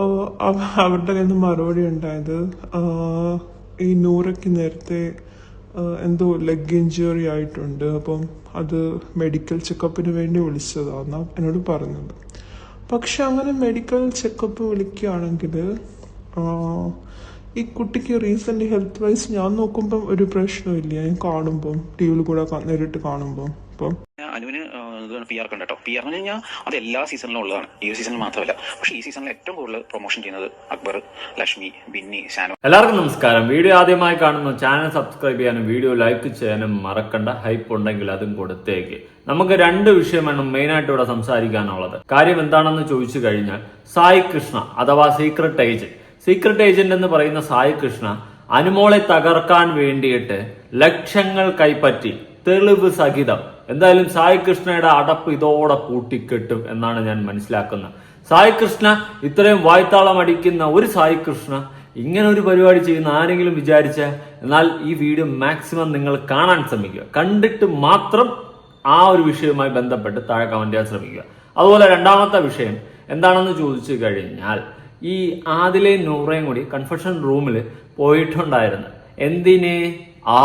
അവരുടെ കയ്യിൽ നിന്ന് മറുപടി ഉണ്ടായത് ഈ നൂറയ്ക്ക് നേരത്തെ എന്തോ ലെഗ് ഇഞ്ചുറി ആയിട്ടുണ്ട്. അപ്പം അത് മെഡിക്കൽ ചെക്കപ്പിന് വേണ്ടി വിളിച്ചതാണ് എന്നോട് പറഞ്ഞത്. പക്ഷെ അങ്ങനെ മെഡിക്കൽ ചെക്കപ്പ് വിളിക്കുകയാണെങ്കിൽ ഈ കുട്ടിക്ക് റീസെന്റ് ഹെൽത്ത് വൈസ് ഞാൻ നോക്കുമ്പം ഒരു പ്രശ്നമില്ല ഞാൻ കാണുമ്പം ടി വിയിൽ കൂടെ നേരിട്ട് കാണുമ്പം. അപ്പം അനുവിന് പി ആർ ഉണ്ട് കേട്ടോ. പി ആർ എന്ന് കഴിഞ്ഞാൽ അത് എല്ലാ സീസണിലും ഉള്ളതാണ്. ഈ ഒരു സീസണിൽ മാത്രമല്ല. പക്ഷേ ഈ സീസണിൽ ഏറ്റവും കൂടുതൽ പ്രൊമോഷൻ ചെയ്യുന്നത് അക്ബർ ലക്ഷ്മി ബിന്നി ഷാനു. എല്ലാവർക്കും നമസ്കാരം. വീഡിയോ ആദ്യമായി കാണുന്ന ചാനൽ സബ്സ്ക്രൈബ് ചെയ്യാനും വീഡിയോ ലൈക്ക് ചെയ്യാനും മറക്കണ്ട. ഹൈപ്പ് ഉണ്ടെങ്കിൽ അതും കൊടുത്തേക്ക്. നമുക്ക് രണ്ട് വിഷയമാണ് മെയിൻ ആയിട്ട് ഇവിടെ സംസാരിക്കാനുള്ളത്. കാര്യം എന്താണെന്ന് ചോദിച്ചു കഴിഞ്ഞാൽ സായി കൃഷ്ണ അഥവാ സീക്രട്ട് ഏജന്റ് സീക്രട്ട് ഏജന്റ് എന്ന് പറയുന്ന സായി കൃഷ്ണ അനുമോളെ തകർക്കാൻ വേണ്ടിയിട്ട് ലക്ഷങ്ങൾ കൈപ്പറ്റി തെളിവ് സഹിതം. എന്തായാലും സായി കൃഷ്ണയുടെ അടപ്പ് ഇതോടെ പൂട്ടിക്കെട്ടും എന്നാണ് ഞാൻ മനസ്സിലാക്കുന്നത്. സായി കൃഷ്ണ ഇത്രയും വായ്ത്താളം അടിക്കുന്ന ഒരു സായി കൃഷ്ണ ഇങ്ങനെ ഒരു പരിപാടി ചെയ്യുന്ന ആരെങ്കിലും വിചാരിച്ച എന്നാൽ ഈ വീഡിയോ മാക്സിമം നിങ്ങൾ കാണാൻ ശ്രമിക്കുക. കണ്ടിട്ട് മാത്രം ആ ഒരു വിഷയവുമായി ബന്ധപ്പെട്ട് താഴെ കമന്റ് ചെയ്യാൻ ശ്രമിക്കുക. അതുപോലെ രണ്ടാമത്തെ വിഷയം എന്താണെന്ന് ചോദിച്ചു കഴിഞ്ഞാൽ ഈ ആദിലെ നൂറയും കൂടി കൺഫെഷൻ റൂമിൽ പോയിട്ടുണ്ടായിരുന്നു. എന്തിന്? ആ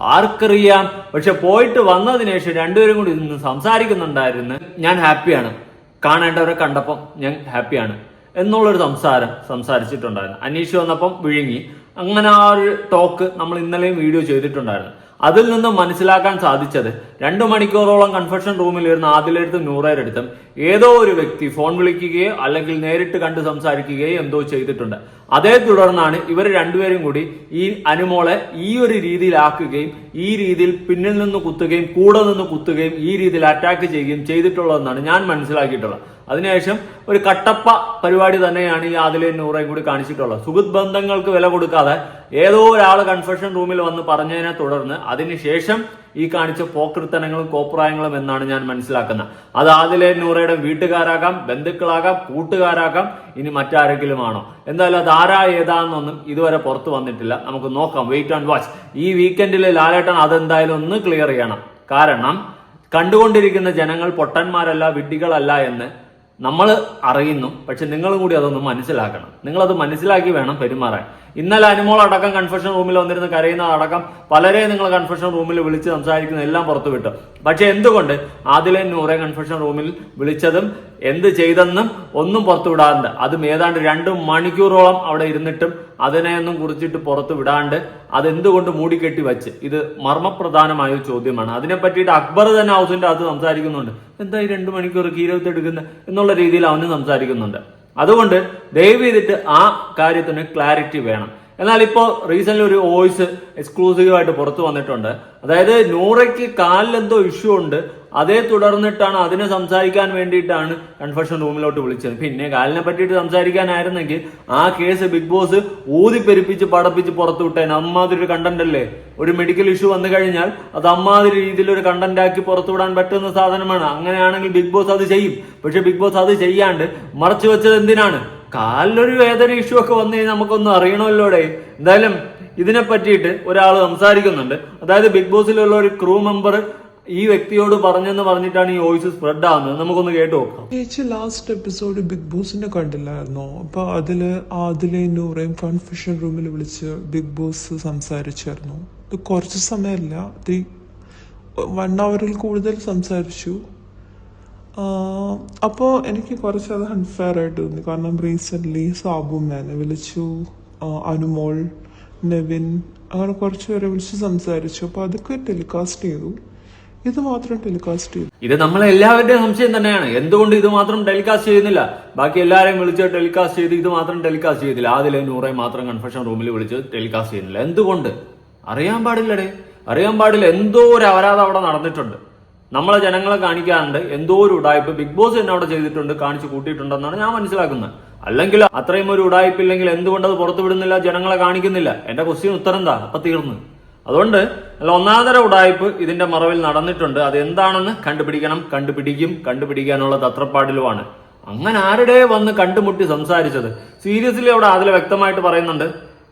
ആർക്കറിയാം. പക്ഷെ പോയിട്ട് വന്നതിന് ശേഷം രണ്ടുപേരും കൂടി ഇന്ന് സംസാരിക്കുന്നുണ്ടായിരുന്നു. ഞാൻ ഹാപ്പിയാണ്. കാണേണ്ടവരെ കണ്ടപ്പം ഞാൻ ഹാപ്പിയാണ് എന്നുള്ളൊരു സംസാരം സംസാരിച്ചിട്ടുണ്ടായിരുന്നു. അനീഷ് വന്നപ്പം വിഴുങ്ങി. അങ്ങനെ ആ ഒരു ടോക്ക് നമ്മൾ ഇന്നലെയും വീഡിയോ ചെയ്തിട്ടുണ്ടായിരുന്നു. അതിൽ നിന്നും മനസ്സിലാക്കാൻ സാധിച്ചത് രണ്ടു മണിക്കൂറോളം കൺഫെഷൻ റൂമിൽ ഇരുന്ന ആദിലെടുത്തും നൂറേരെടുത്തും ഏതോ ഒരു വ്യക്തി ഫോൺ വിളിക്കുകയോ അല്ലെങ്കിൽ നേരിട്ട് കണ്ട് സംസാരിക്കുകയോ എന്തോ ചെയ്തിട്ടുണ്ട്. അതേ തുടർന്നാണ് ഇവർ രണ്ടുപേരും കൂടി ഈ അനുമോളെ ഈ ഒരു രീതിയിലാക്കുകയും ഈ രീതിയിൽ പിന്നിൽ നിന്ന് കുത്തുകയും കൂടെ നിന്ന് കുത്തുകയും ഈ രീതിയിൽ അറ്റാക്ക് ചെയ്യുകയും ചെയ്തിട്ടുള്ളതെന്നാണ് ഞാൻ മനസ്സിലാക്കിയിട്ടുള്ളത്. അതിനുശേഷം ഒരു കട്ടപ്പ പരിപാടി തന്നെയാണ് ഈ ആദിലെ നൂറയും കൂടി കാണിച്ചിട്ടുള്ളത്. സുഹൃത്ത് ബന്ധങ്ങൾക്ക് വില കൊടുക്കാതെ ഏതോ ഒരാൾ കൺഫെഷൻ റൂമിൽ വന്ന് പറഞ്ഞതിനെ തുടർന്ന് അതിനുശേഷം ഈ കാണിച്ച പോക്കൃത്തനങ്ങളും കോപ്രായങ്ങളും എന്നാണ് ഞാൻ മനസ്സിലാക്കുന്നത്. അത് ആദിലെ നൂറയുടെ വീട്ടുകാരാകാം ബന്ധുക്കളാകാം കൂട്ടുകാരാകാം ഇനി മറ്റാരെങ്കിലും ആണോ എന്തായാലും അത് ആരാ ഏതാണെന്നൊന്നും ഇതുവരെ പുറത്തു വന്നിട്ടില്ല. നമുക്ക് നോക്കാം. വെയിറ്റ് ആൻഡ് വാച്ച് ഈ വീക്കെൻഡിൽ ലാലേട്ടൻ അതെന്തായാലും ഒന്ന് ക്ലിയർ ചെയ്യണം. കാരണം കണ്ടുകൊണ്ടിരിക്കുന്ന ജനങ്ങൾ പൊട്ടന്മാരല്ല വിഡ്ഢികളല്ല എന്ന് നമ്മൾ അറിയുന്നു പക്ഷെ നിങ്ങളും കൂടി അതൊന്ന് മനസ്സിലാക്കണം. നിങ്ങളത് മനസ്സിലാക്കി വേണം പെരുമാറാൻ. ഇന്നലെ അനുമോൾ അടക്കം കൺഫെഷൻ റൂമിൽ വന്നിരുന്ന് കരയുന്ന അടക്കം പലരെ നിങ്ങൾ കൺഫെഷൻ റൂമിൽ വിളിച്ച് സംസാരിക്കുന്ന എല്ലാം പുറത്തുവിട്ടു പക്ഷെ എന്തുകൊണ്ട് ആദിലെ നൂറെ കൺഫെഷൻ റൂമിൽ വിളിച്ചതും എന്ത് ചെയ്തെന്നും ഒന്നും പുറത്തു വിടാറുണ്ട് അതും ഏതാണ്ട് രണ്ട് മണിക്കൂറോളം അവിടെ ഇരുന്നിട്ടും അതിനെയൊന്നും കുറിച്ചിട്ട് പുറത്തു വിടാണ്ട് അതെന്തുകൊണ്ട് മൂടിക്കെട്ടി വെച്ച്? ഇത് മർമ്മപ്രധാനമായ ഒരു ചോദ്യമാണ്. അതിനെ പറ്റിയിട്ട് അക്ബർ തന്നെ ഹൗസിന്റെ അകത്ത് സംസാരിക്കുന്നുണ്ട്. എന്താ ഈ രണ്ടു മണിക്കൂർ കീരവത്ത് എടുക്കുന്നത് എന്നുള്ള രീതിയിൽ അവന് സംസാരിക്കുന്നുണ്ട്. അതുകൊണ്ട് ദയവ് ചെയ്തിട്ട് ആ കാര്യത്തിന് ക്ലാരിറ്റി വേണം. എന്നാൽ ഇപ്പോൾ റീസെന്റ് ഒരു വോയിസ് എക്സ്ക്ലൂസീവായിട്ട് പുറത്തു വന്നിട്ടുണ്ട്. അതായത് നൂറയ്ക്ക് കാലിലെന്തോ ഇഷ്യൂ ഉണ്ട്. അതേ തുടർന്നിട്ടാണ് അതിനെ സംസാരിക്കാൻ വേണ്ടിയിട്ടാണ് കൺഫെഷൻ റൂമിലോട്ട് വിളിച്ചത്. പിന്നെ കാലിനെ പറ്റിയിട്ട് സംസാരിക്കാനായിരുന്നെങ്കിൽ ആ കേസ് ബിഗ് ബോസ് ഊതിപ്പെരുപ്പിച്ച് പടപ്പിച്ച് പുറത്തു വിട്ടേനെ. അമ്മാതിരി ഒരു കണ്ടന്റ് അല്ലേ? ഒരു മെഡിക്കൽ ഇഷ്യൂ വന്നു കഴിഞ്ഞാൽ അത് അമ്മാതിരി രീതിയിൽ ഒരു കണ്ടന്റ് ആക്കി പുറത്തുവിടാൻ പറ്റുന്ന സാധനമാണ്. അങ്ങനെയാണെങ്കിൽ ബിഗ് ബോസ് അത് ചെയ്യും. പക്ഷെ ബിഗ് ബോസ് അത് ചെയ്യാണ്ട് മറച്ചു വെച്ചത് എന്തിനാണ്? കാലിലൊരു വേദന ഇഷ്യൂ ഒക്കെ വന്നു കഴിഞ്ഞാൽ നമുക്കൊന്നും അറിയണമല്ലോടെ. എന്തായാലും ഇതിനെ പറ്റിയിട്ട് ഒരാൾ സംസാരിക്കുന്നുണ്ട്. അതായത് ബിഗ് ബോസിലുള്ള ഒരു ക്രൂ മെമ്പർ ഈ വ്യക്തിയോട് പറഞ്ഞെന്ന് പറഞ്ഞിട്ടാണ് ഈ വോയിസ് സ്പ്രെഡ് ആവുന്നത്. നമുക്കൊന്ന് കേട്ടു നോക്കാം. ചേച്ചി ലാസ്റ്റ് എപ്പിസോഡ് ബിഗ് ബോസിന്റെ കണ്ടില്ലായിരുന്നോ? അപ്പൊ അതിൽ ആദിലെ നൂറേം കൺഫ്യൂഷൻ റൂമിൽ വിളിച്ച് ബിഗ് ബോസ് സംസാരിച്ചായിരുന്നു. ഇത് കുറച്ച് സമയമല്ല വൺ അവറിൽ കൂടുതൽ സംസാരിച്ചു. അപ്പോൾ എനിക്ക് കുറച്ച് അത് അൺഫെയർ ആയിട്ട് തോന്നി. കാരണം റീസെന്റ് സാബു മേനെ വിളിച്ചു അനുമോൾ നെവിൻ അങ്ങനെ കുറച്ച് പേരെ വിളിച്ച് സംസാരിച്ചു. അപ്പോൾ അതൊക്കെ ടെലികാസ്റ്റ് ചെയ്തു. ഇത് മാത്രം ടെലികാസ്റ്റ് ചെയ്തു. ഇത് നമ്മളെ എല്ലാവരുടെയും സംശയം തന്നെയാണ്. എന്തുകൊണ്ട് ഇത് മാത്രം ടെലികാസ്റ്റ് ചെയ്യുന്നില്ല? ബാക്കി എല്ലാവരെയും വിളിച്ച് ടെലികാസ്റ്റ് ചെയ്ത് ഇത് മാത്രം ടെലികാസ്റ്റ് ചെയ്തില്ല. ആദ്യം നൂറെ മാത്രം കൺഫെഷൻ റൂമിൽ വിളിച്ച് ടെലികാസ്റ്റ് ചെയ്യുന്നില്ല. എന്തുകൊണ്ട്? അറിയാൻ പാടില്ലടേ. അറിയാൻ പാടില്ല. എന്തോ ഒരു അപരാധം അവിടെ നടന്നിട്ടുണ്ട്. നമ്മളെ ജനങ്ങളെ കാണിക്കാറുണ്ട്. എന്തോ ഒരു ഉടായ്പ. ബിഗ് ബോസ് തന്നെ അവിടെ ചെയ്തിട്ടുണ്ട് കാണിച്ചു കൂട്ടിയിട്ടുണ്ടെന്നാണ് ഞാൻ മനസ്സിലാക്കുന്നത്. അല്ലെങ്കിൽ അത്രയും ഒരു ഉടായ്പ ഇല്ലെങ്കിൽ എന്തുകൊണ്ട് അത് പുറത്തു വിടുന്നില്ല ജനങ്ങളെ കാണിക്കുന്നില്ല? എന്റെ ക്വസ്റ്റ്യൻ ഉത്തരം എന്താ? അപ്പൊ തീർന്നു. അതുകൊണ്ട് അല്ല ഒന്നാന്തര ഉടായ്പ് ഇതിന്റെ മറവിൽ നടന്നിട്ടുണ്ട്. അത് എന്താണെന്ന് കണ്ടുപിടിക്കണം. കണ്ടുപിടിക്കും. കണ്ടുപിടിക്കാനുള്ള തത്രപ്പാടിലുമാണ്. അങ്ങനെ ആരുടെ വന്ന് കണ്ടുമുട്ടി സംസാരിച്ചത്? സീരിയസ്ലി അവിടെ അതിൽ വ്യക്തമായിട്ട് പറയുന്നുണ്ട്.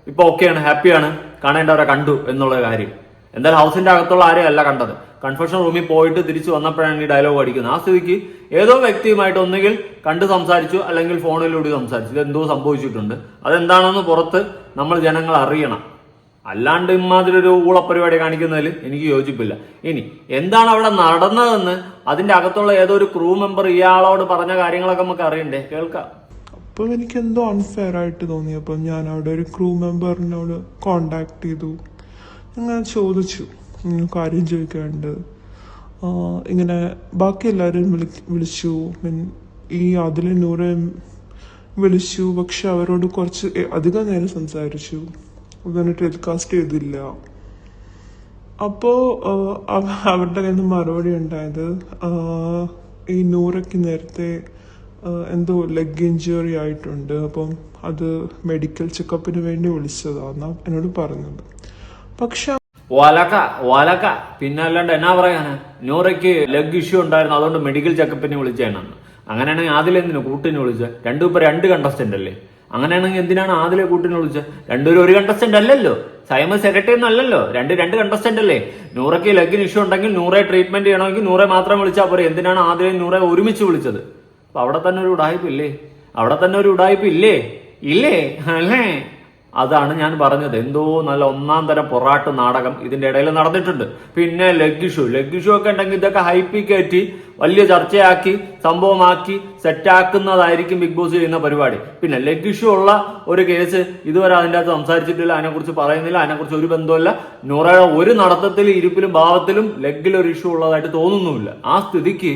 ഇപ്പൊ ഓക്കെയാണ് ഹാപ്പിയാണ് കാണേണ്ടവരെ കണ്ടു എന്നുള്ള കാര്യം. എന്തായാലും ഹൗസിന്റെ അകത്തുള്ള ആരെയും അല്ല കണ്ടത് കൺഫെഷൻ റൂമിൽ പോയിട്ട് തിരിച്ചു വന്നപ്പോഴാണ് ഈ ഡയലോഗ് അടിക്കുന്നത്. ആ സ്ഥിതിക്ക് ഏതോ വ്യക്തിയുമായിട്ട് ഒന്നുകിൽ കണ്ട് സംസാരിച്ചു അല്ലെങ്കിൽ ഫോണിലൂടെ സംസാരിച്ചു. ഇതെന്തോ സംഭവിച്ചിട്ടുണ്ട്. അതെന്താണെന്ന് പുറത്ത് നമ്മൾ ജനങ്ങൾ അറിയണം. അല്ലാണ്ട് ഇമാതിരി ഒരു ഊളപ്പരിപാടി കാണിക്കുന്നതിൽ എനിക്ക് യോജിപ്പില്ല. ഇനി എന്താണ് അവിടെ നടന്നതെന്ന് അതിന്റെ അകത്തുള്ള ഏതോ ഒരു ക്രൂ മെമ്പർ ഇയാളോട് പറഞ്ഞ കാര്യങ്ങളൊക്കെ നമുക്ക് അറിയണ്ടേ? കേൾക്കാം. അപ്പോൾ എനിക്ക് എന്തോ അൺഫെയർ ആയിട്ട് തോന്നി. അപ്പം ഞാൻ അവിടെ ഒരു ക്രൂ മെമ്പറിനോട് കോണ്ടാക്ട് ചെയ്തു. അങ്ങനെ ചോദിച്ചു. കാര്യം ചോദിക്കാണ്ട്. ഇങ്ങനെ ബാക്കി എല്ലാവരും വിളി വിളിച്ചു. മീൻ ഈ അതിലെ നൂറെ വിളിച്ചു. പക്ഷെ അവരോട് കുറച്ച് അധികം നേരം സംസാരിച്ചു. അതൊന്ന് ടെലികാസ്റ്റ് ചെയ്തില്ല. അപ്പോൾ അവരുടെ കയ്യിൽ നിന്ന് മറുപടി ഉണ്ടായത് ഈ നൂറയ്ക്ക് നേരത്തെ എന്തോ ലെഗ് ഇഞ്ചുറി ആയിട്ടുണ്ട്. അപ്പം അത് മെഡിക്കൽ ചെക്കപ്പിന് വേണ്ടി വിളിച്ചതാന്നാ എന്നോട് പറഞ്ഞത്. പക്ഷെ വലക്ക വലക്ക പിന്നെ അല്ലാണ്ട് എന്നാ പറയാന്? നൂറയ്ക്ക് ലെഗ് ഇഷ്യൂ ഉണ്ടായിരുന്നു. അതുകൊണ്ട് മെഡിക്കൽ ചെക്കപ്പിനെ വിളിച്ചതാണ് അങ്ങനെയാണെങ്കിൽ ആദിലെന്തിനു കൂട്ടിനെ വിളിച്ചത് രണ്ടും ഇപ്പൊ രണ്ട് കണ്ടസ്റ്റന്റ് അല്ലേ? അങ്ങനെയാണെങ്കിൽ എന്തിനാണ് ആദിലെ കൂട്ടിനെ വിളിച്ചത് രണ്ടുപേരും ഒരു കണ്ടസ്റ്റന്റ് അല്ലല്ലോ. സൈമ സെക്രട്ടറി ഒന്നും അല്ലല്ലോ. രണ്ട് രണ്ട് കണ്ടസ്റ്റന്റ് അല്ലേ? നൂറയ്ക്ക് ലെഗിന് ഇഷ്യൂ ഉണ്ടെങ്കിൽ നൂറെ ട്രീറ്റ്മെന്റ് ചെയ്യണമെങ്കിൽ നൂറെ മാത്രം വിളിച്ചാൽ പോരെ. എന്തിനാണ് ആദിലെ നൂറെ ഒരുമിച്ച് വിളിച്ചത്? അപ്പൊ അവിടെ തന്നെ ഒരു ഉടായ്പ ഇല്ലേ? അവിടെ തന്നെ ഒരു ഉടായ്പ ഇല്ലേ? ഇല്ലേ? അല്ലേ? അതാണ് ഞാൻ പറഞ്ഞത്. എന്തോ നല്ല ഒന്നാം തരം പൊറാട്ട് നാടകം ഇതിന്റെ ഇടയിൽ നടന്നിട്ടുണ്ട്. പിന്നെ ലെഗ് ഇഷ്യൂ ലെഗ് ഇഷ്യൂ ഒക്കെ ഉണ്ടെങ്കിൽ ഇതൊക്കെ ഹൈപ്പി കയറ്റി വലിയ ചർച്ചയാക്കി സംഭവമാക്കി സെറ്റാക്കുന്നതായിരിക്കും ബിഗ് ബോസ് ചെയ്യുന്ന പരിപാടി. പിന്നെ ലെഗ് ഇഷ്യൂ ഉള്ള ഒരു കേസ് ഇതുവരെ അതിന്റെ അകത്ത് സംസാരിച്ചിട്ടില്ല അതിനെക്കുറിച്ച് പറയുന്നില്ല അതിനെക്കുറിച്ച് ഒരു ബന്ധമില്ല നൂറയുടെ ഒരു നടത്തത്തിൽ ഇരിപ്പിലും ഭാവത്തിലും ലെഗിൽ ഒരു ഇഷ്യൂ ഉള്ളതായിട്ട് തോന്നുന്നുമില്ല. ആ സ്ഥിതിക്ക്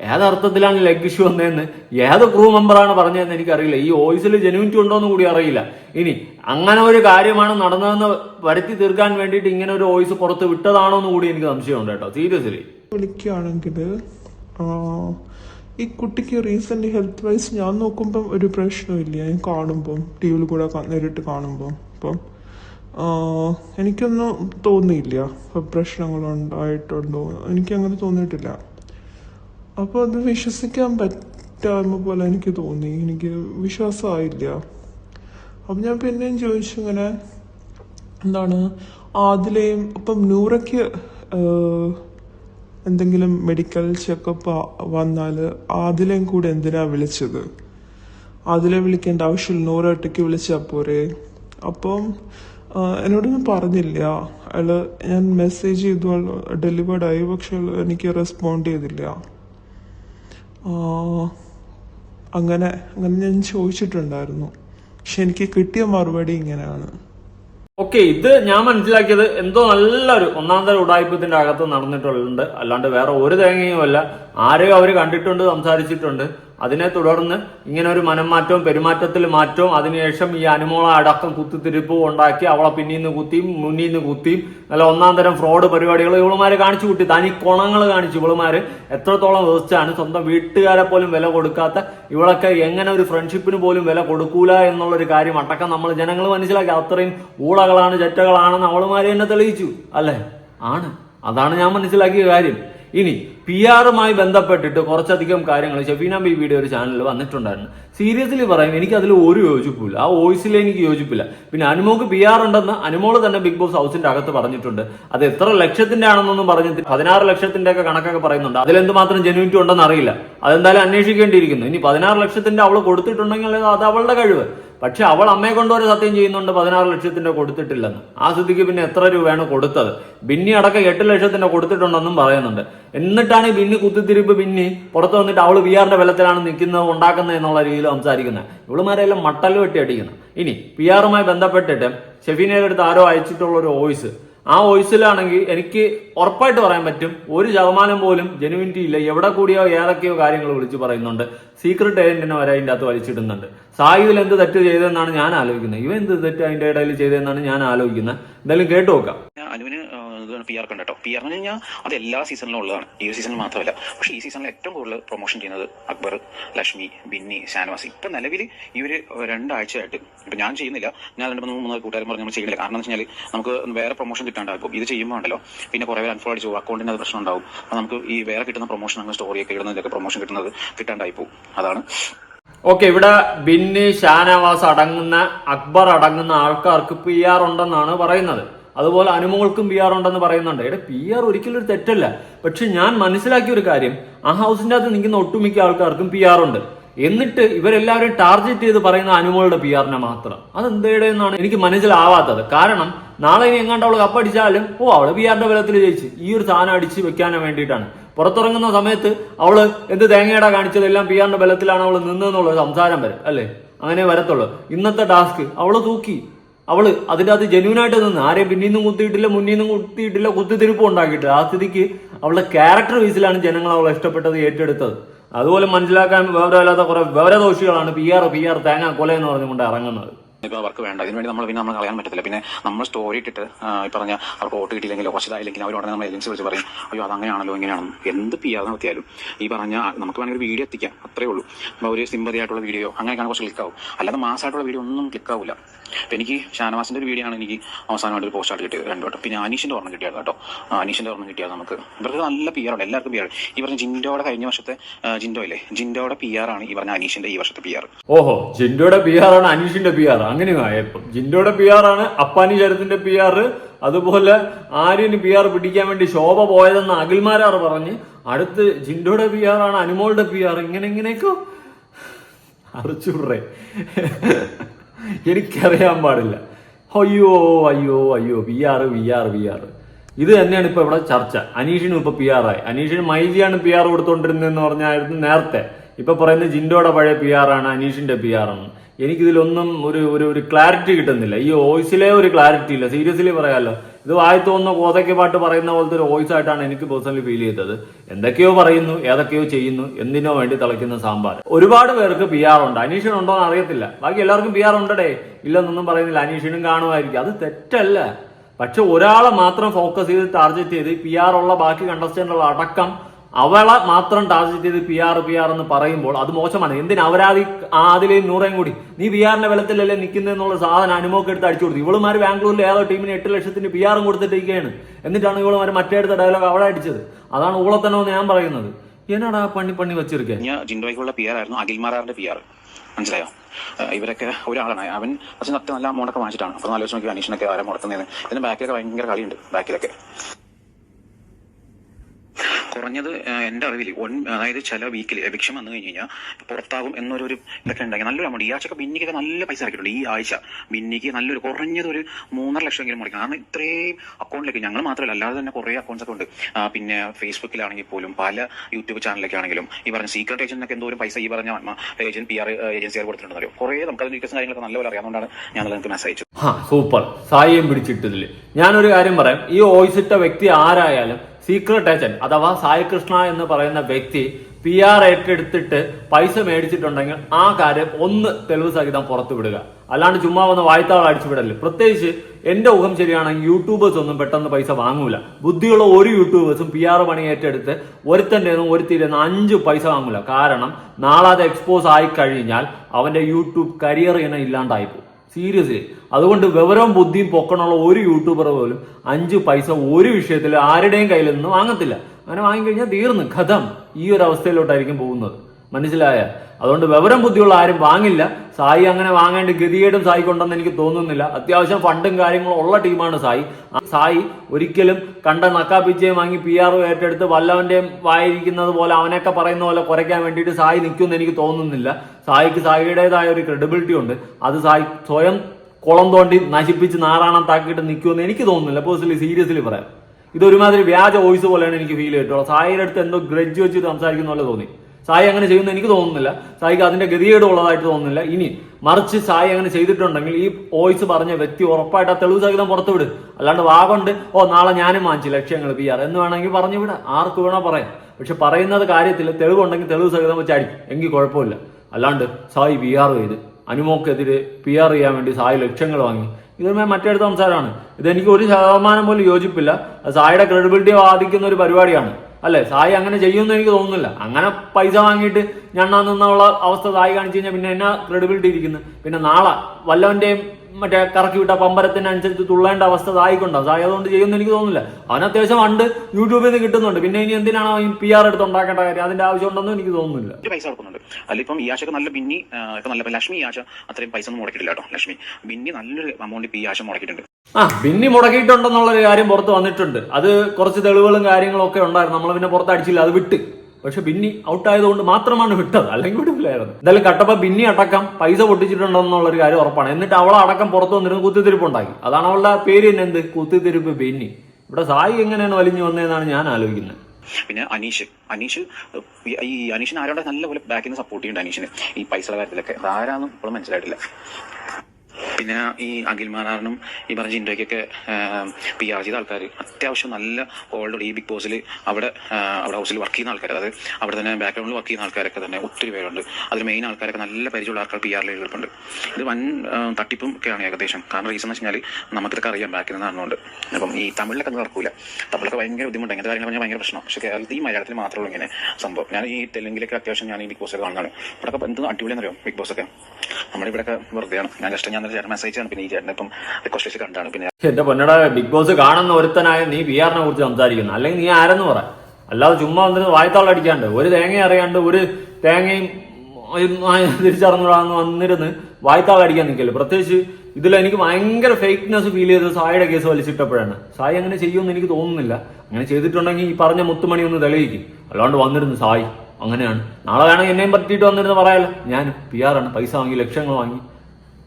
ഏതർത്ഥത്തിലാണ് ലെഗ് ഇഷ്യൂ വന്നതെന്ന്? ഏത് ക്രൂ മെമ്പറാണ് പറഞ്ഞതെന്ന് എനിക്കറിയില്ല. ഈ വോയിസിൽ ഉണ്ടോ എന്ന് കൂടി അറിയില്ല. ഇനി അങ്ങനെ ഒരു കാര്യമാണ് നടന്നതെന്ന് വരുത്തി തീർക്കാൻ വേണ്ടിയിട്ട് ഇങ്ങനെ ഒരു വോയിസ് പുറത്ത് വിട്ടതാണോ എന്ന് കൂടി എനിക്ക് സംശയമുണ്ട് കേട്ടോ. സീരിയസ്ലി വിളിക്കുകയാണെങ്കിൽ ഈ കുട്ടിക്ക് റീസെന്റ് ഹെൽത്ത് വൈസ് ഞാൻ നോക്കുമ്പോൾ ഒരു പ്രശ്നമില്ല ഞാൻ കാണുമ്പോൾ ടി വിയിൽ കൂടെ നേരിട്ട് കാണുമ്പം. അപ്പം ആ, എനിക്കൊന്നും തോന്നിയില്ല. ഇപ്പം പ്രശ്നങ്ങളുണ്ടായിട്ടുണ്ടോ? എനിക്കങ്ങനെ തോന്നിയിട്ടില്ല. അപ്പോൾ അത് വിശ്വസിക്കാൻ പറ്റായ്മ പോലെ എനിക്ക് തോന്നി. എനിക്ക് വിശ്വാസമായില്ല അപ്പം ഞാൻ പിന്നെയും ചോദിച്ചു ഇങ്ങനെ എന്താണ് ആദിലെയും ഇപ്പം നൂറയ്ക്ക് എന്തെങ്കിലും മെഡിക്കൽ ചെക്കപ്പ് വന്നാൽ ആദിലെയും കൂടെ എന്തിനാ വിളിച്ചത്? ആദിലെ വിളിക്കേണ്ട ആവശ്യമില്ല. നൂറ് ഒറ്റയ്ക്ക് വിളിച്ചാൽ പോരെ. അപ്പം എന്നോട് എന്നോടൊന്നും പറഞ്ഞില്ല. അയാൾ ഞാൻ മെസ്സേജ് ചെയ്തു. ഡെലിവേർഡായി പക്ഷെ എനിക്ക് റെസ്പോണ്ട് ചെയ്തില്ല. അങ്ങനെ അങ്ങനെ ഞാൻ ചോദിച്ചിട്ടുണ്ടായിരുന്നു. പക്ഷെ എനിക്ക് കിട്ടിയ മറുപടി ഇങ്ങനെയാണ്. ഓക്കെ ഇത് ഞാൻ മനസ്സിലാക്കിയത് എന്തോ നല്ലൊരു ഒന്നാം തരം ഉടായ്പത്തിന്റെ അകത്ത് നടന്നിട്ടുണ്ട്. അല്ലാണ്ട് വേറെ ഒരു തേങ്ങയും അല്ല ആരെയോ അവർ കണ്ടിട്ടുണ്ട് സംസാരിച്ചിട്ടുണ്ട്. അതിനെ തുടർന്ന് ഇങ്ങനെ ഒരു മനംമാറ്റവും പെരുമാറ്റത്തിൽ മാറ്റവും അതിനുശേഷം ഈ അനുമോള അടക്കം കുത്തിത്തിരിപ്പും ഉണ്ടാക്കി അവളെ പിന്നീന്ന് കുത്തിയും മുന്നീന്ന് കുത്തിയും നല്ല ഒന്നാം തരം ഫ്രോഡ് പരിപാടികൾ ഇവളുമാര് കാണിച്ചു കൂട്ടി. തനി കുണങ്ങൾ കാണിച്ചു ഇവളുമാര്. എത്രത്തോളം വേസ്റ്റാണ് സ്വന്തം വീട്ടുകാരെ പോലും വില കൊടുക്കാത്ത ഇവളൊക്കെ എങ്ങനെ ഒരു ഫ്രണ്ട്ഷിപ്പിന് പോലും വില കൊടുക്കൂല എന്നുള്ളൊരു കാര്യം അടക്കം നമ്മൾ ജനങ്ങൾ മനസ്സിലാക്കി. അത്രയും ഊളകളാണ് ചെറ്റകളാണെന്ന് അവളുമാര് തന്നെ തെളിയിച്ചു. അല്ലേ? ആണ്. അതാണ് ഞാൻ മനസ്സിലാക്കിയ കാര്യം. ഇനി പി ആറുമായി ബന്ധപ്പെട്ടിട്ട് കുറച്ചധികം കാര്യങ്ങൾ. ഷെഫീന ബീബിയുടെ ഒരു ചാനലിൽ വന്നിട്ടുണ്ടായിരുന്നു. സീരിയസ്ലി പറയും എനിക്ക് അതിൽ ഒരു യോജിപ്പില്ല. ആ വോയിസിൽ എനിക്ക് യോജിപ്പില്ല. പിന്നെ അനുമോക്ക് പി ആർ ഉണ്ടെന്ന് അനുമോൾ തന്നെ ബിഗ് ബോസ് ഹൗസിന്റെ അകത്ത് പറഞ്ഞിട്ടുണ്ട്. അത് എത്ര ലക്ഷത്തിന്റെ ആണെന്നൊന്നും പറഞ്ഞിട്ട് പതിനാറ് ലക്ഷത്തിന്റെ ഒക്കെ കണക്കൊക്കെ പറയുന്നുണ്ട്. അതിൽ എന്തുമാത്രം ജെനുവിറ്റി ഉണ്ടെന്ന് അറിയില്ല. അതെന്തായാലും അന്വേഷിക്കേണ്ടിയിരിക്കുന്നു. ഇനി പതിനാറ് ലക്ഷത്തിന്റെ അവൾ കൊടുത്തിട്ടുണ്ടെങ്കിൽ അത് അവളുടെ കഴിവ്. പക്ഷെ അവൾ അമ്മയെ കൊണ്ടുവരെ സത്യം ചെയ്യുന്നുണ്ട് പതിനാറ് ലക്ഷത്തിന്റെ കൊടുത്തിട്ടില്ലെന്ന്. ആ സ്ഥിതിക്ക് പിന്നെ എത്ര രൂപയാണ് കൊടുത്തത്? ബിന്നി അടക്കം എട്ട് ലക്ഷത്തിന്റെ കൊടുത്തിട്ടുണ്ടെന്നും പറയുന്നുണ്ട്. എന്നിട്ടാണ് ഈ ബിന്നി കുത്തിത്തിരിപ്പ് ബിന്നി പുറത്ത് വന്നിട്ട് അവൾ പി ആറിന്റെ ബലത്തിലാണ് നിൽക്കുന്നത് ഉണ്ടാക്കുന്നത് എന്നുള്ള രീതിയിൽ സംസാരിക്കുന്നത്. ഇവളുമാരെല്ലാം മട്ടൽ വെട്ടി അടിക്കുന്നത് ഇനി പി ആറുമായി ബന്ധപ്പെട്ടിട്ട് ഷെഫീനയുടെ അടുത്ത് ആരോ അയച്ചിട്ടുള്ള ഒരു വോയിസ്. ആ വോയിസിലാണെങ്കിൽ എനിക്ക് ഉറപ്പായിട്ട് പറയാൻ പറ്റും ഒരു ശതമാനം പോലും ജെനുവിനിറ്റി ഇല്ല. എവിടെ കൂടിയോ ഏതൊക്കെയോ കാര്യങ്ങൾ വിളിച്ച് പറയുന്നുണ്ട്. സീക്രട്ട് ഏജന്റിനെ വരെ അതിന്റെ അകത്ത് വലിച്ചിടുന്നുണ്ട്. സായുവിൽ എന്ത് തെറ്റ് ചെയ്തതെന്നാണ് ഞാൻ ആലോചിക്കുന്നത്. ഇവ എന്ത് തെറ്റ് അതിന്റെ ഇടയിൽ ചെയ്തതെന്നാണ് ഞാൻ ആലോചിക്കുന്നത്. എന്തായാലും കേട്ടു നോക്കാം. അനുവിന് പി ആർ കേട്ടോ പി ആർ എന്ന് കഴിഞ്ഞാൽ അത് എല്ലാ സീസണിലും ഉള്ളതാണ്. ഈ ഒരു സീസണിൽ മാത്രമല്ല. പക്ഷേ ഈ സീസണിൽ ഏറ്റവും കൂടുതൽ പ്രൊമോഷൻ ചെയ്യുന്നത് അക്ബർ ലക്ഷ്മി ബിന്നി ഷാനവാസി. ഇപ്പം നിലവിൽ ഈ ഒരു രണ്ടാഴ്ചയായിട്ട് ഇപ്പം ഞാൻ ചെയ്യുന്നില്ല. ഞാൻ രണ്ട് മൂന്ന് മൂന്ന് കൂട്ടുകാരും പറഞ്ഞ് നമ്മൾ ചെയ്യുന്നില്ല കാരണം എന്ന് വെച്ചാൽ നമുക്ക് വേറെ പ്രൊമോഷൻ കിട്ടാണ്ടാകും ഇത് ചെയ്യുമ്പോൾ ഉണ്ടല്ലോ. പിന്നെ കുറേ പേര് അൺഫോളോ അടിച്ചു അക്കൗണ്ടിന് അത് പ്രശ്നം ഉണ്ടാവും. അപ്പോൾ നമുക്ക് ഈ വേറെ കിട്ടുന്ന പ്രൊമോഷൻ അങ്ങനെ സ്റ്റോറിയൊക്കെ ഇടുന്നതിലൊക്കെ പ്രൊമോഷൻ കിട്ടുന്നത് കിട്ടാണ്ടായി പോകും. അതാണ്. ഓക്കെ ഇവിടെ ബിന്നി ഷാനവാസ് അടങ്ങുന്ന അക്ബർ അടങ്ങുന്ന ആൾക്കാർക്ക് പി ആർ ഉണ്ടെന്നാണ് പറയുന്നത്. അതുപോലെ അനുമോൾക്കും പി ആർ ഉണ്ടെന്ന് പറയുന്നുണ്ട്. എടാ പി ആർ ഒരിക്കലും ഒരു തെറ്റല്ല. പക്ഷെ ഞാൻ മനസ്സിലാക്കിയ ഒരു കാര്യം ആ ഹൗസിന്റെ അകത്ത് നിൽക്കുന്ന ഒട്ടുമിക്ക ആൾക്കാർക്കും പി ആർ ഉണ്ട്. എന്നിട്ട് ഇവരെല്ലാവരും ടാർഗറ്റ് ചെയ്ത് പറയുന്ന അനുമോളുടെ പി ആറിനെ മാത്രം. അതെന്തേടെ എന്നാണ് എനിക്ക് മനസ്സിലാവാത്തത്. കാരണം നാളെ ഇനി എങ്ങാണ്ട് അവൾ കപ്പടിച്ചാലും ഓ അവൾ പി ആറിന്റെ ബലത്തിൽ ജയിച്ച് ഈ ഒരു സാധനം അടിച്ച് വെക്കാൻ വേണ്ടിയിട്ടാണ്. പുറത്തിറങ്ങുന്ന സമയത്ത് അവൾ എന്ത് തേങ്ങയുടെ കാണിച്ചതെല്ലാം പി ആറിന്റെ ബലത്തിലാണ് അവൾ നിന്നെന്നുള്ള സംസാരം വരും അല്ലേ? അങ്ങനെ വരത്തുള്ളൂ. ഇന്നത്തെ ടാസ്ക് അവൾ തൂക്കി. അവൾ അതിന്റെ അകത്ത് ജെന്യൂനായിട്ട് നിന്ന് ആരെയും പിന്നീന്നും കുത്തിയിട്ടില്ല മുന്നീന്നും കുത്തിയിട്ടില്ല കുത്തിത്തിരിപ്പ് ഉണ്ടാക്കിയിട്ടില്ല. ആ സ്ഥിതിക്ക് അവളുടെ ക്യാരക്ടർ ബേസിലാണ് ജനങ്ങൾ അവളെ ഇഷ്ടപ്പെട്ടത് ഏറ്റെടുത്തത്. അതുപോലെ മനസ്സിലാക്കാൻ വിവരമില്ലാത്ത കുറെ വിവരദോഷികളാണ് പി ആർ പി ആർ തേങ്ങ കൊല എന്ന് പറഞ്ഞുകൊണ്ട് ഇറങ്ങുന്നത്. ഇപ്പൊ അവർക്ക് വേണ്ട. ഇതിന് വേണ്ടി നമ്മൾ പിന്നെ നമ്മൾ കളയാൻ പറ്റത്തില്ല. പിന്നെ നമ്മൾ സ്റ്റോറി ഇട്ടിട്ട് ഈ പറഞ്ഞ അവർക്ക് വോട്ട് കിട്ടിയില്ലെങ്കിലോ കുറച്ചിതായില്ലെങ്കിൽ അവർ ഉടനെ നമ്മൾ ഏജൻസി വിളിച്ച് പറയും അയ്യോ അതങ്ങനെയാണല്ലോ ഇങ്ങനെയാണെന്ന്. എന്ത് പി ആർ നടത്തിയാലും ഈ പറഞ്ഞ നമുക്ക് വേണമെങ്കിൽ ഒരു വീഡിയോ എത്തിക്കാം അത്രേ ഉള്ളൂ. അപ്പോൾ ഒരു സിമ്പതി ആയിട്ടുള്ള വീഡിയോ അങ്ങനെയൊക്കെയാണ് കുറച്ച് ക്ലിക്ക് ആവും. അല്ലാതെ മാസമായിട്ടുള്ള വീഡിയോ ഒന്നും ക്ലിക്ക് ആവില്ല അപ്പോൾ എനിക്ക് ഷാനവാസിന്റെ ഒരു വീഡിയോ ആണ് എനിക്ക് അവസാനമായിട്ട് ഒരു പോസ്റ്റ് ആയിട്ട് കിട്ടിയത് രണ്ടു വട്ടം. പിന്നെ അനീഷിന്റെ ഓർമ്മ കിട്ടിയായിരുന്നു കേട്ടോ. അനീഷിന്റെ ഓർമ്മ കിട്ടിയത് നമുക്ക്. ഇവർക്ക് നല്ല പി ആർ ഉണ്ട് എല്ലാവർക്കും പി ആർ ഈ പറഞ്ഞ ജിൻഡോയുടെ കഴിഞ്ഞ വർഷത്തെ ജിൻഡോ ഇല്ലേ? ജിൻഡോയുടെ പി ആർ ആണ് ഈ പറഞ്ഞ അനീഷിന്റെ ഈ വർഷത്തെ പി ആർ ഓഹോ ജിൻഡോയുടെ പി ആർ ആണ് അനീഷിന്റെ പി ആർ അങ്ങനെയും ആയപ്പോൾ ജിൻഡോയുടെ പി ആണ് അപ്പാനി ശരത്തിന്റെ പി ആർ അതുപോലെ ആര്യന് പി ആർ പിടിക്കാൻ വേണ്ടി ശോഭ പോയതെന്ന് അഖിൽമാരാർ പറഞ്ഞ് അടുത്ത് ജിൻഡോയുടെ പി ആണ് അനുമോളുടെ പി ആർ ഇങ്ങനെ ഇങ്ങനെയൊക്കെ അറച്ചുറേ എനിക്കറിയാൻ പാടില്ല. അയ്യോ അയ്യോ അയ്യോ P R V R V R ഇത് തന്നെയാണ് ഇപ്പൊ ഇവിടെ ചർച്ച. അനീഷിനും ഇപ്പൊ പി ആർ ആയി. അനീഷിന് മൈജിയാണ് പി ആർ കൊടുത്തോണ്ടിരുന്നതെന്ന് പറഞ്ഞായിരുന്നു നേരത്തെ. ഇപ്പൊ പറയുന്നത് ജിൻഡോയുടെ പഴയ പി ആർ ആണ് അനീഷിന്റെ പി ആർ ആണ്. എനിക്കിതിലൊന്നും ഒരു ഒരു ഒരു ക്ലാരിറ്റി കിട്ടുന്നില്ല. ഈ വോയിസിലെ ഒരു ക്ലാരിറ്റി ഇല്ല. സീരിയസ്ലി പറയാമല്ലോ ഇത് വായി തോന്നുന്ന കോതയ്ക്ക് പാട്ട് പറയുന്ന പോലത്തെ ഒരു വോയിസ് ആയിട്ടാണ് എനിക്ക് പേഴ്സണലി ഫീൽ ചെയ്തത്. എന്തൊക്കെയോ പറയുന്നു ഏതൊക്കെയോ ചെയ്യുന്നു എന്തിനോ വേണ്ടി തിളയ്ക്കുന്ന സാമ്പാർ. ഒരുപാട് പേർക്ക് പി ആർ ഉണ്ട്. അനീഷിന് ഉണ്ടോ എന്ന് അറിയത്തില്ല. ബാക്കി എല്ലാവർക്കും പി ആർ ഉണ്ടടേ. ഇല്ലെന്നൊന്നും പറയുന്നില്ല. അനീഷിനും കാണുമായിരിക്കും. അത് തെറ്റല്ല. പക്ഷെ ഒരാളെ മാത്രം ഫോക്കസ് ചെയ്ത് ടാർഗറ്റ് ചെയ്ത് പി ആർ ഉള്ള ബാക്കി കണ്ടസ്റ്റന്റുകൾ അടക്കം അവളെ മാത്രം ടാർഗറ്റ് ചെയ്ത് പി ആർ പി ആർ എന്ന് പറയുമ്പോൾ അത് മോശമാണ്. എന്തിനാ അവരാതി ആദിലെയും നൂറേയും കൂടി? നീ പി ആറിന്റെ ബലത്തിലല്ലേ നിൽക്കുന്നതെന്നുള്ള സാധനം അനുമോക്ക് എടുത്ത് അടിച്ചു കൊടുത്തു. ഇവളുമാർ ബാംഗ്ലൂരിൽ ഏതോ ടീമിന് എട്ട് ലക്ഷത്തിന് പി ആറും കൊടുത്തിട്ടിരിക്കുകയാണ്. എന്നിട്ടാണ് ഇവളുമാർ മറ്റേ അടുത്ത ഡയലോഗ് അവളെ അടിച്ചത്. അതാണ് ഊളത്തനമെന്ന് ഞാൻ പറയുന്നത്. എന്നാടാ പണി പണി വെച്ചിരിക്കാൻ ജിൻഡോയ്ക്കുള്ള പി ആർ ആയിരുന്നു അഖിൽമാറാറിന്റെ പി ആർ മനസ്സിലായോ? ഇവരൊക്കെ ഒരാളാണ്. അവൻ അച്ഛൻ സത്യം നല്ല അമൗണ്ടൊക്കെ വാങ്ങിച്ചിട്ടാണ്. അപ്പൊ ആലോചിച്ച് നോക്കി അനീഷിനൊക്കെ ആരെ മുടക്കുന്നത് ഇതിന് ബാക്കിലൊക്കെ ഭയങ്കര കളിയുണ്ട് ബാക്കിലൊക്കെ. കുറഞ്ഞത് എന്റെ അറിവിൽ ഒൻ അതായത് ചില വീക്കിൽ എവിക്ഷം വന്നു കഴിഞ്ഞ് കഴിഞ്ഞാൽ പുറത്താകും എന്നൊരു ഒരു ഇതൊക്കെ ഉണ്ടെങ്കിൽ നല്ലൊരു അമൗണ്ട് ഈ ആഴ്ചയൊക്കെ ബിന്നിക്കൊക്കെ നല്ല പൈസ ഇറക്കിയിട്ടുണ്ട് ഈ ആഴ്ച ബിന്നിക്ക് നല്ലൊരു കുറഞ്ഞത് ഒരു മൂന്നര ലക്ഷം എങ്കിലും മുടക്കണം കാരണം ഇത്രയും അക്കൗണ്ടിലേക്ക് ഞങ്ങൾ മാത്രമല്ല അല്ലാതെ തന്നെ കുറേ അക്കൗണ്ട്സ് ഒക്കെ ഉണ്ട്. പിന്നെ ഫേസ്ബുക്കിലാണെങ്കിൽ പോലും പല യൂട്യൂബ് ചാനലൊക്കെ ആണെങ്കിലും ഈ പറഞ്ഞ സീക്രട്ട് ഏജന്റിനൊക്കെ എന്തോരം പൈസ ഈ പറഞ്ഞ ഏജന്റ് പി ആർ ഏജൻസിയാർ കൊടുത്തിട്ടുണ്ടെന്ന് അറിയോ? കുറേ നമുക്ക് അതിന്റെ ഡീറ്റെയിൽസും കാര്യങ്ങളൊക്കെ നല്ലപോലെ അറിയാവുന്നതുകൊണ്ടാണ് ഞാൻ നിങ്ങൾക്ക് മെസ്സേജ് അയച്ചു സൂപ്പർ. സായം പിടിച്ചിട്ടതിൽ. ഞാനൊരു കാര്യം പറയാം. ഈ വോയിസ് വ്യക്തി ആരായാലും സീക്രട്ട് ഏജന്റ് അഥവാ സായി കൃഷ്ണ എന്ന് പറയുന്ന വ്യക്തി പി ആർ ഏറ്റെടുത്തിട്ട് പൈസ മേടിച്ചിട്ടുണ്ടെങ്കിൽ ആ കാര്യം ഒന്ന് തെളിവ് സഹിതം പുറത്തു വിടുക. അല്ലാണ്ട് ചുമ്മാ വന്ന് വായ്ത്താൾ അടിച്ചു പ്രത്യേകിച്ച് എന്റെ ഊഹം ശരിയാണെങ്കിൽ യൂട്യൂബേഴ്സ് ഒന്നും പെട്ടെന്ന് പൈസ വാങ്ങൂല. ബുദ്ധിയുള്ള ഒരു യൂട്യൂബേഴ്സും പി ആർ പണി ഏറ്റെടുത്ത് ഒരുത്തന്റെ ഒരുത്തിരുന്ന് അഞ്ച് പൈസ വാങ്ങൂല. കാരണം നാളെ അത് എക്സ്പോസ് ആയി കഴിഞ്ഞാൽ അവന്റെ യൂട്യൂബ് കരിയർ ഇങ്ങനെ ഇല്ലാണ്ടായിപ്പോ സീരിയസ്ലി അതുകൊണ്ട് വിവരവും ബുദ്ധിയും പൊക്കണുള്ള ഒരു യൂട്യൂബർ പോലും അഞ്ച് പൈസ ഒരു വിഷയത്തിൽ ആരുടെയും കയ്യിൽ നിന്ന് വാങ്ങത്തില്ല. അങ്ങനെ വാങ്ങിക്കഴിഞ്ഞാൽ തീർന്നു കഥം ഈ ഒരു അവസ്ഥയിലോട്ടായിരിക്കും പോകുന്നത്. മനസ്സിലായ? അതുകൊണ്ട് വിവരം ബുദ്ധിയുള്ള ആരും വാങ്ങില്ല. സായി അങ്ങനെ വാങ്ങേണ്ട ഗതികേടും സായി കൊണ്ടെന്ന് എനിക്ക് തോന്നുന്നില്ല. അത്യാവശ്യം ഫണ്ടും കാര്യങ്ങളും ഉള്ള ടീമാണ് സായി. സായി ഒരിക്കലും കണ്ട നക്കാപ്പിച്ചയും വാങ്ങി പി ആർ ഏറ്റെടുത്ത് വല്ലവന്റെയും വായിരിക്കുന്നത് പോലെ അവനൊക്കെ പറയുന്ന പോലെ കുറയ്ക്കാൻ വേണ്ടിയിട്ട് സായി നിൽക്കുമെന്ന് എനിക്ക് തോന്നുന്നില്ല. സായിക്ക് സായിയുടേതായ ഒരു ക്രെഡിബിലിറ്റി ഉണ്ട്. അത് സായി സ്വയം കുളം തോണ്ടി നശിപ്പിച്ച് നാറാണം താക്കിയിട്ട് നിൽക്കുമെന്ന് എനിക്ക് തോന്നുന്നില്ല. പേഴ്സണലി സീരിയസ്ലി പറയാം. ഇതൊരുമാതിരി വ്യാജ വോയിസ് പോലെയാണ് എനിക്ക് ഫീൽ ചെയ്തിട്ടുള്ളത് സായിയുടെ അടുത്ത് എന്തോ ഗ്രഡ്ജ് വെച്ച് സംസാരിക്കുന്ന പോലെ തോന്നി. സായി അങ്ങനെ ചെയ്യുന്ന എനിക്ക് തോന്നുന്നില്ല. സായിക്ക് അതിന്റെ ഗതികേട് ഉള്ളതായിട്ട് തോന്നുന്നില്ല. ഇനി മറിച്ച് സായി അങ്ങനെ ചെയ്തിട്ടുണ്ടെങ്കിൽ ഈ വോയിസ് പറഞ്ഞ വ്യക്തി ഉറപ്പായിട്ട് ആ തെളിവ് സഹിതം പുറത്തു വിട് അല്ലാണ്ട് വാഗുണ്ട് ഓ നാളെ ഞാനും വാങ്ങിച്ചു ലക്ഷ്യങ്ങൾ പി ആർ എന്ന് വേണമെങ്കിൽ പറഞ്ഞു വിട. ആർക്ക് വേണോ പറയാം. പക്ഷെ പറയുന്നത് കാര്യത്തിൽ തെളിവുണ്ടെങ്കിൽ തെളിവ് സഹിതം വെച്ച് അടി എങ്കിൽ കുഴപ്പമില്ല. അല്ലാണ്ട് സായി പി ആർ ചെയ്ത് അനുമോക്കെതിരെ പി ആർ ചെയ്യാൻ വേണ്ടി സായി ലക്ഷ്യങ്ങൾ വാങ്ങി. ഇതുമായി മറ്റെടുത്ത സംസാരമാണ്. ഇതെനിക്ക് ഒരു ശതമാനം പോലും യോജിപ്പില്ല. സായിയുടെ ക്രെഡിബിലിറ്റി ബാധിക്കുന്ന ഒരു പരിപാടിയാണ്. അല്ലെ? സായി അങ്ങനെ ചെയ്യുമെന്ന് എനിക്ക് തോന്നുന്നില്ല. അങ്ങനെ പൈസ വാങ്ങിയിട്ട് ഞണ്ണാൻ നിന്നുള്ള അവസ്ഥ സായി കാണിച്ചു കഴിഞ്ഞാൽ പിന്നെ എന്നാ ക്രെഡിബിലിറ്റി ഇരിക്കുന്നു? പിന്നെ നാളെ വല്ലവന്റെയും മറ്റേ കറക്കി വിട്ട പമ്പരത്തിനനുസരിച്ച് തുള്ളേണ്ട അവസ്ഥ സായിക്കൊണ്ടാവും സായി അതുകൊണ്ട് ചെയ്യുമെന്ന് എനിക്ക് തോന്നുന്നില്ല. അവന് അത്യാവശ്യം ഫണ്ട് യൂട്യൂബിൽ നിന്ന് കിട്ടുന്നുണ്ട്. പിന്നെ ഇനി എന്തിനാണ് ഈ പി ആർ എടുത്ത് ഉണ്ടാക്കേണ്ട കാര്യം? അതിന്റെ ആവശ്യം ഉണ്ടെന്നും എനിക്ക് തോന്നുന്നില്ല. പൈസ കൊടുക്കുന്നുണ്ട്. അതിലിപ്പം ഈ ആഴ്ചക്ക് നല്ല ബിന്നി ഇപ്പം ഇപ്പൊ നല്ല ഇപ്പൊ ലക്ഷ്മി ഈ ആശ അത്രയും പൈസ ഒന്നും മുടക്കിയിട്ടില്ല കേട്ടോ ലക്ഷ്മി. ബിന്നി നല്ലൊരു ഇപ്പൊ ഈ ആശ മുടക്കിയിട്ടുണ്ട്. ആ ബിന്നി മുടക്കിയിട്ടുണ്ടെന്നുള്ളൊരു കാര്യം പുറത്ത് വന്നിട്ടുണ്ട്. അത് കുറച്ച് തെളിവുകളും കാര്യങ്ങളും ഒക്കെ ഉണ്ടായിരുന്നു. നമ്മൾ പിന്നെ പുറത്തടിച്ചില്ല. അത് വിട്ട്. പക്ഷെ ബിന്നി ഔട്ട് ആയതുകൊണ്ട് മാത്രമാണ് വിട്ടത്. അല്ലെങ്കിൽ വിടില്ലായിരുന്നു. എന്തായാലും കട്ടപ്പ ബിന്നി അടക്കം പൈസ പൊട്ടിച്ചിട്ടുണ്ടെന്നുള്ളൊരു കാര്യം ഉറപ്പാണ്. എന്നിട്ട് അവളെ അടക്കം പുറത്തു വന്നിരുന്ന് കുത്തിത്തിരിപ്പ് ഉണ്ടാക്കി അതാണ് അവളുടെ പേര് തന്നെ എന്ത്? കുത്തിത്തിരിപ്പ് ബിന്നി. ഇവിടെ സായി എങ്ങനെയാണ് വലിഞ്ഞു വന്നതെന്നാണ് ഞാൻ ആലോചിക്കുന്നത്. പിന്നെ അനീഷ്. അനീഷ് ഈ- അനീഷിന് ആരോടെ നല്ലപോലെ ബാക്കിൽ നിന്ന് സപ്പോർട്ട് ചെയ്യുന്നുണ്ട് അനീഷിന് ഈ പൈസയുടെ കാര്യത്തിലൊക്കെ? അതാരാന്നും ഇപ്പോഴും മനസ്സിലായിട്ടില്ല. പിന്നെ ഈ അഖിൽ മാരാറിനും ഈ പറഞ്ഞ ജിൻഡോയ്ക്കൊക്കെ പി ആർ ചെയ്ത ആൾക്കാർ അത്യാവശ്യം നല്ല ഓൾഡ് ഈ ബിഗ് ബോസിൽ അവിടെ അവിടെ ഹൗസിൽ വർക്ക് ചെയ്യുന്ന ആൾക്കാർ അതായത് അവിടെ തന്നെ ബാക്ക്ഗ്രൗണ്ടിൽ വർക്ക് ചെയ്യുന്ന ആൾക്കാരൊക്കെ തന്നെ ഒത്തിരി പേരുണ്ട്. അതിൽ മെയിൻ ആൾക്കാരൊക്കെ നല്ല പരിചയമുള്ള ആൾക്കാർ പി ആറിൽ എഴുതിയിട്ടുണ്ട് ഇത് വൻ തട്ടിപ്പും ഒക്കെയാണ് ഏകദേശം. കാരണം റീസൺ എന്ന് വെച്ച് കഴിഞ്ഞാൽ നമുക്കിതൊക്കെ അറിയാം ബാക്കിൽ നിന്ന് നടന്നുകൊണ്ട് അപ്പം ഈ തമിഴിലൊക്കെ നടക്കൂല. തമിഴൊക്കെ ഭയങ്കര ബുദ്ധിമുട്ട് ഇങ്ങനത്തെ കാര്യങ്ങൾ പറഞ്ഞാൽ ഭയങ്കര പ്രശ്നം. പക്ഷേ കേരളത്തിൽ ഈ മലയാളത്തിൽ മാത്രമേ ഉള്ളൂ ഇങ്ങനെ സംഭവം. ഞാൻ ഈ തെലുങ്കിലൊക്കെ അത്യാവശ്യം ഞാൻ ഈ ബിഗ് ബോസ് ഒക്കെ കാണുന്നതാണ്. ഇവിടെ എന്ത് അടിപൊളിയെന്നറിയോ ബിഗ് ബോസ് ഒക്കെ. നമ്മുടെ ഇവിടെയൊക്കെ വെറുതെയാണ്. ഞാൻ ജസ്റ്റ് ഞാൻ ചേട്ടൻ മെസ്സേജ് ആണ് പിന്നെ ഈ ഇപ്പം റിക്വസ്റ്റ് കണ്ടാണ് പിന്നെ എന്റെ പൊന്നട ബിഗ് ബോസ് കാണുന്ന ഒരുത്തനായ നീ പി ആറിനെ കുറിച്ച് സംസാരിക്കുന്നു. അല്ലെങ്കിൽ നീ ആരെന്ന് പറ. അല്ലാതെ ചുമ്മാ വന്നിട്ട് വായത്താളടിക്കാണ്ട് ഒരു തേങ്ങ അറിയാണ്ട് ഒരു തേങ്ങയും തിരിച്ചറിഞ്ഞാന്ന് വന്നിരുന്ന് വായത്താളടിക്കാൻ നിൽക്കല്ലേ. പ്രത്യേകിച്ച് ഇതിൽ എനിക്ക് ഭയങ്കര ഫേക്ക്നെസ് ഫീൽ ചെയ്ത് സായിയുടെ കേസ് വലിച്ചിട്ടപ്പോഴാണ്. സായി അങ്ങനെ ചെയ്യുമെന്ന് എനിക്ക് തോന്നുന്നില്ല. അങ്ങനെ ചെയ്തിട്ടുണ്ടെങ്കിൽ ഈ പറഞ്ഞ മുത്തുമണി ഒന്ന് തെളിയിക്കും. അല്ലാണ്ട് വന്നിരുന്നു സായി അങ്ങനെയാണ്. നാളെ വേണമെങ്കിൽ എന്നെയും പറ്റിയിട്ട് വന്നിരുന്ന് പറയാലോ. ഞാൻ പി ആറാണ് പൈസ വാങ്ങി ലക്ഷങ്ങൾ വാങ്ങി.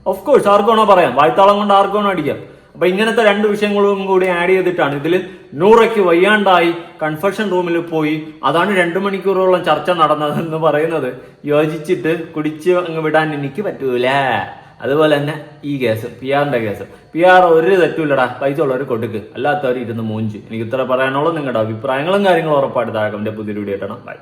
ഓഫ് കോഴ്സ് ആർക്കാണോ പറയാം. വായ്ത്താളം കൊണ്ട് ആർക്കാണോ അടിക്കാം. അപ്പൊ ഇങ്ങനത്തെ രണ്ട് വിഷയങ്ങളും കൂടി ആഡ് ചെയ്തിട്ടാണ്. ഇതിൽ നൂറയ്ക്ക് വയ്യാണ്ടായി കൺഫെഷൻ റൂമിൽ പോയി അതാണ് രണ്ടു മണിക്കൂറോളം ചർച്ച നടന്നതെന്ന് പറയുന്നത്. യോജിച്ചിട്ട് കുടിച്ച് അങ്ങ് വിടാൻ എനിക്ക് പറ്റൂല. അതുപോലെ തന്നെ ഈ കേസ് പി ആറിന്റെ കേസ്. പി ആർ ഒരു തെറ്റൂലടാ പൈസ ഉള്ളവർ കൊടുക്ക്. അല്ലാത്തവർ ഇരുന്ന് മൂഞ്ച്. എനിക്ക് ഇത്ര പറയാനുള്ളത് നിങ്ങളുടെ അഭിപ്രായങ്ങളും കാര്യങ്ങളും ഉറപ്പായിട്ട് താഴെ പുതിയൊരു വീഡിയോ ഇട്ടണം ബൈ